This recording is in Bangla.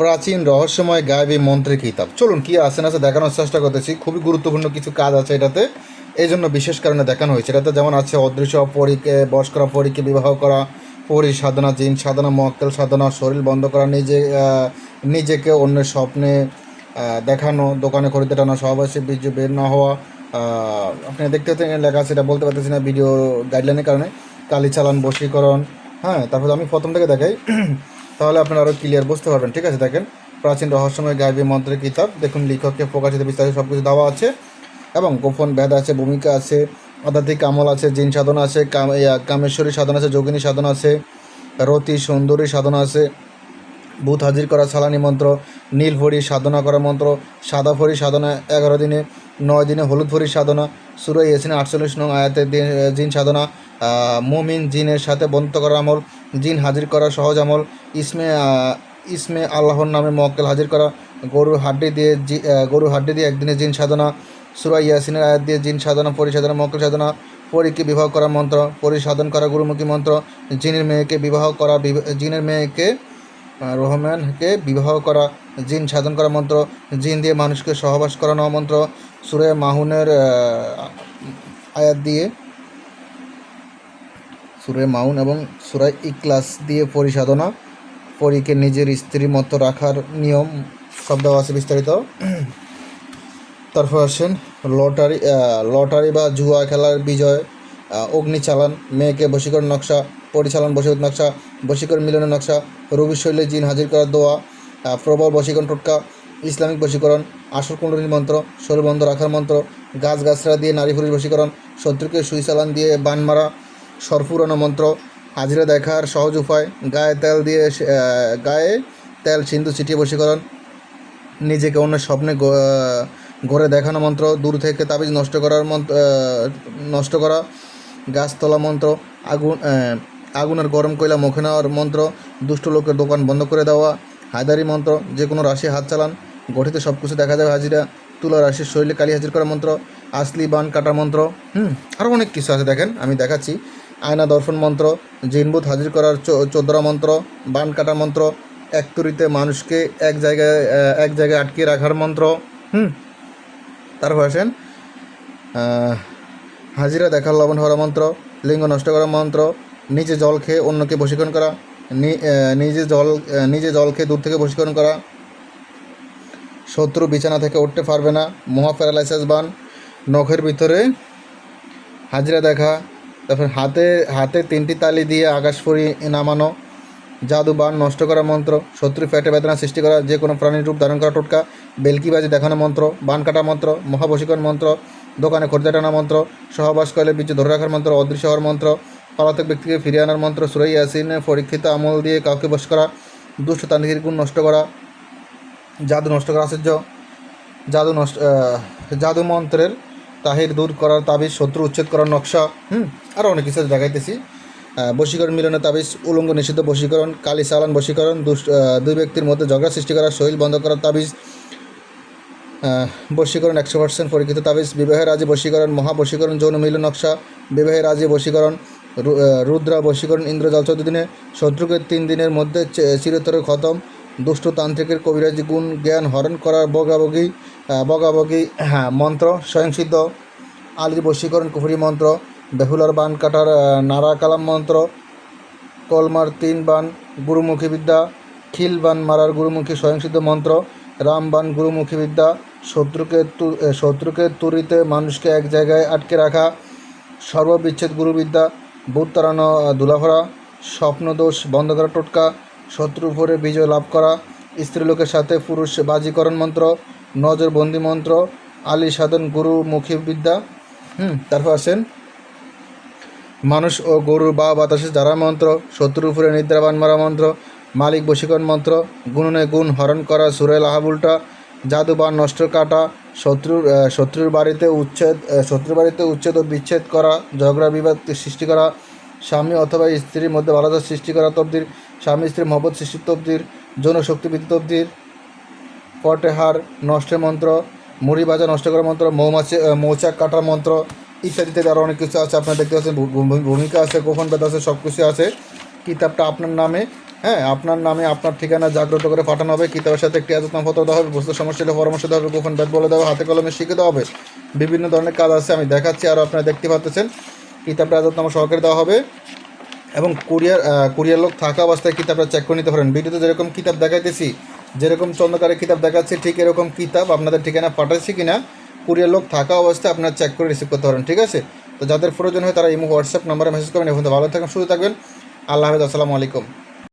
প্রাচীন রহস্যময় গায়েবী মন্ত্রের কিতাব। চলুন, কি আছে না আছে দেখানোর চেষ্টা করতেছি। খুবই গুরুত্বপূর্ণ কিছু কাজ আছে এটাতে। এই জন্য বিশেষ কারণে দেখানো হয়েছে। এটাতে যেমন আছে অদৃশ্য পরীকে, বশ করা পরীকে বিবাহ করা পরি সাধনা, জিন সাধনা, মক্কেল সাধনা, শরীর বন্ধ করা, নিজে নিজেকে অন্যের স্বপ্নে দেখানো, দোকানে খরিদে টানা, সহবাসী বীর্য বের না হওয়া আপনি দেখতে পাচ্ছেন লেখা আছে, এটা বলতে পারতেছি না ভিডিও গাইডলাইনের কারণে। কালি চালান, বশীকরণ হ্যাঁ তারপর আমি প্রথম থেকে দেখাই। তাহলে আপনারা আরও ক্লিয়ার বুঝতে পারবেন, ঠিক আছে? দেখেন, প্রাচীন রহস্যময় গাইবী মন্ত্রের কিতাব দেখুন লেখককে প্রকাশিত, বিস্তারিত সব কিছু দেওয়া আছে। এবং গোপন ভেদ আছে, ভূমিকা আছে, আধ্যাত্মিক আমল আছে, জিন সাধনা আছে কামেশ্বরী সাধনা আছে, যোগিনী সাধনা আছে, রতি সুন্দরী সাধনা আছে, ভূত হাজির করা সালানি মন্ত্র, নীল ভরি সাধনা করা মন্ত্র, সাদা ভরি সাধনা এগারো দিনে, নয় দিনে হলুদ ভরি সাধনা, সুরাই ইয়াসিনে আটচল্লিশ নং আয়াতে, দিন- জিন সাধনা মুমিন জিনের সাথে বন্ধুত্ব করা আমল, জিন হাজির করা সহজ আমল, ইসমে ইসমে আল্লাহর নামে মক্কেল হাজির করা, গরুর হাড্ডি দিয়ে গরুর হাড্ডি দিয়ে একদিনে জিন সাধনা সুরাই ইয়াসিনের আয়াত দিয়ে জিন সাধনা, পরিসাধনা মক্কেল সাধনা, পরীকে বিবাহ করা মন্ত্র, পরিসাধন করা গুরুমুখী মন্ত্র, জিনের মেয়েকে বিবাহ করা জিনের মেয়েকে রহমানকে বিবাহ করা, জিন সাধন করা মন্ত্র, জিন দিয়ে মানুষকে সহবাস করানো মন্ত্র, সুরে মাহুনের আয়াত দিয়ে সুরে মাউন এবং সুরাই ইকলাস দিয়ে পরিসাধনা, পরীকে নিজের স্ত্রীর মতো রাখার নিয়ম দেওয়া আছে বিস্তারিত। তারপর আসেন, লটারি লটারি বা জুয়া খেলার বিজয় অগ্নি চালান মেয়েকে বশীকরণ নকশা, পরিচালন বশীকরণ নকশা, বশীকরণ মিলনের নকশা, রবি শৈলে জিন হাজির করার দোয়া প্রবল বশীকরণ টোটকা, ইসলামিক বশীকরণ, আসর কুণ্ডলীর মন্ত্র শরীর বন্ধ রাখার মন্ত্র, গাছ গাছরা দিয়ে নারী পুরুষ বশীকরণ, শত্রুকে সুইচালান দিয়ে বান মারা সরফুরানো মন্ত্র। হাজিরা দেখার সহজ উপায়, গায়ে তেল দিয়ে গায়ে তেল সিন্ধু ছিটিয়ে বশীকরণ। নিজেকে অন্য স্বপ্নে ঘরে দেখানো মন্ত্র। দূর থেকে তাবিজ নষ্ট করার মন্ত্র নষ্ট করা। গাছ তোলা মন্ত্র। আগুন আগুনের গরম কয়লা মুখে নেওয়ার মন্ত্র। দুষ্ট লোকের দোকান বন্ধ করে দেওয়া। হায়দারি মন্ত্র। যে কোনো রাশি হাত চালান। গঠিত সব কিছু দেখা যাবে হাজিরা। তুলা রাশির শৈলে কালি হাজির করা মন্ত্র। আসলি বান কাটার মন্ত্র। হুম আরও অনেক কিছু আছে দেখেন, আমি দেখাচ্ছি। আয়না দর্শন মন্ত্র জিনবুত হাজির করার চোদ্দরা মন্ত্র, বান কাটা মন্ত্র, এক তুরিতে মানুষকে এক জায়গায় এক জায়গায় আটকে রাখার মন্ত্র, হুম? তারপর আসেন হাজিরা দেখার লবণ হওয়ার মন্ত্র, লিঙ্গ নষ্ট করার মন্ত্র, নিজে জল খেয়ে অন্যকে বশীকরণ করা নিজে জল নিজে জল খেয়ে দূর থেকে বশীকরণ করা, শত্রু বিছানা থেকে উঠতে পারবে না, মহা প্যারালাইসিস বান, নখের ভিতরে হাজিরা দেখা তারপর হাতে হাতে তিনটি তালি দিয়ে আকাশপুরি নামানো, জাদু বান নষ্ট করা মন্ত্র, শত্রু ফ্যাটে বেদনা সৃষ্টি করা, যে কোনো প্রাণীর রূপ ধারণ করা টোটকা, বেলকিবাজি দেখানো মন্ত্র, বান কাটা মন্ত্র, মহাবশীকরণ মন্ত্র, দোকানে খরচা টানা মন্ত্র, সহবাস করলে বীর্য ধরে রাখার মন্ত্র, অদৃশ্য হওয়ার মন্ত্র, পলাতক ব্যক্তিকে ফিরিয়ে আনার মন্ত্র, সুরাই ইয়াসিন, পরীক্ষিত আমল দিয়ে কাউকে বশ করা, দুষ্ট তান্ত্রিক গুণ নষ্ট করা, জাদু নষ্ট করা আশ্চর্য, জাদু নষ্ট জাদু মন্ত্রের তাহির দূর করার তাবিজ, শত্রু উচ্ছেদ করার নকশা, হুম আরও অনেক কিছু দেখাইতেছি। বশীকরণ মিলনের তাবিজ, উলঙ্গ নিষিদ্ধ বশীকরণ, কালি চালান বশীকরণ দুই ব্যক্তির মধ্যে ঝগড়া সৃষ্টি করা শৈল বন্ধ করার তাবিজ বশীকরণ একশো পার্সেন্ট পরীক্ষিত তাবিজ বিবাহের রাজে বশীকরণ, মহা বশীকরণ, যৌন মিলন নকশা বিবাহের রাজে বশীকরণ রুদ্রা বশীকরণ, ইন্দ্রজাল চৌদ্দ দিনে, শত্রুকে তিন দিনের মধ্যে চিরতরে খতম দুষ্ট তান্ত্রিকের কবিরাজি গুণ জ্ঞান হরণ করার বগাবগি বগাবগি হ্যাঁ মন্ত্র স্বয়ংসিদ্ধ আলির বশীকরণ কুফরি মন্ত্র বেহুলার বান কাটার নারা কালাম মন্ত্র কলমার তিন বান গুরুমুখী বিদ্যা খিল বান মারার গুরুমুখী স্বয়ংসিদ্ধ মন্ত্র রাম বান গুরুমুখী বিদ্যা শত্রুকে শত্রুকে তুরিতে মানুষকে এক জায়গায় আটকে রাখা সর্ববিচ্ছেদ গুরুবিদ্যা ভূত তাড়ানো আহ, ধুলাভরা স্বপ্নদোষ বন্ধ করা টোটকা শত্রুর উপরে বিজয় লাভ করা, স্ত্রীলোকের সাথে পুরুষ বাজিকরণ মন্ত্র, নজরবন্দি মন্ত্র, আলী সাধন গুরুমুখী বিদ্যা হুম, তারপর আসেন, মানুষ ও গরু বা বাতাসে যারা মন্ত্র, শত্রুর উপরে নিদ্রাবান মারা মন্ত্র, মালিক বশীকরণ মন্ত্র, গুণনে গুণ হরণ করা সুরেল আহাবুলটা জাদু বা নষ্ট কাটা, শত্রুর শত্রুর বাড়িতে উচ্ছেদ শত্রুর বাড়িতে উচ্ছেদ ও বিচ্ছেদ করা, ঝগড়া বিবাদ সৃষ্টি করা, স্বামী অথবা স্ত্রীর মধ্যে বাধা সৃষ্টি করা, তবদির স্বামী স্ত্রীর মহব্বত সৃষ্টি তবদির যৌন শক্তি বৃদ্ধি তবদির পটেহার নষ্টের মন্ত্র, মুড়ি ভাজা নষ্ট করার মন্ত্র, মৌমাছি মৌচাক কাটার মন্ত্র ইত্যাদি ইত্যাদি আরও অনেক কিছু আছে। আপনারা দেখতে পাচ্ছেন ভূমিকা আছে, গোপন বেদ আছে সব কিছু আছে। কিতাবটা আপনার নামে হ্যাঁ আপনার নামে আপনার ঠিকানা জাগ্রত করে পাঠানো হবে। কিতাবের সাথে একটি আজতনাম পত্র দেওয়া হবে বুঝতে সমস্যা পরামর্শ দেওয়া হবে, গোপন ব্যাত বলে দেওয়া হাতে কলমে শিখে দেওয়া হবে। বিভিন্ন ধরনের কাজ আছে, আমি দেখাচ্ছি, আর আপনারা দেখতে পাচ্ছেন। কিতাবটা আজতনামা সহকারে দেওয়া হবে। এবং কুরিয়ার কুরিয়ার লোক থাকা অবস্থায় কিতাবটা চেক করে নিতে পারেন। ভিডিওতে যেরকম কিতাব দেখাইতেছি, যেরকম চন্দ্রকারের কিতাব দেখাচ্ছি, ঠিক এরকম কিতাব আপনাদের ঠিকানা পাঠাচ্ছি কি না কুরিয়ার লোক থাকা অবস্থায় আপনারা চেক করে রিসিভ করতে পারেন, ঠিক আছে? তো যাদের প্রয়োজন হয় তারা ইমো হোয়াটসঅ্যাপ নম্বরে মেসেজ করবেন। এখন ভালো থাকবেন, সুস্থ থাকবেন। আল্লাহ হাফেজ, আসসালামু আলাইকুম।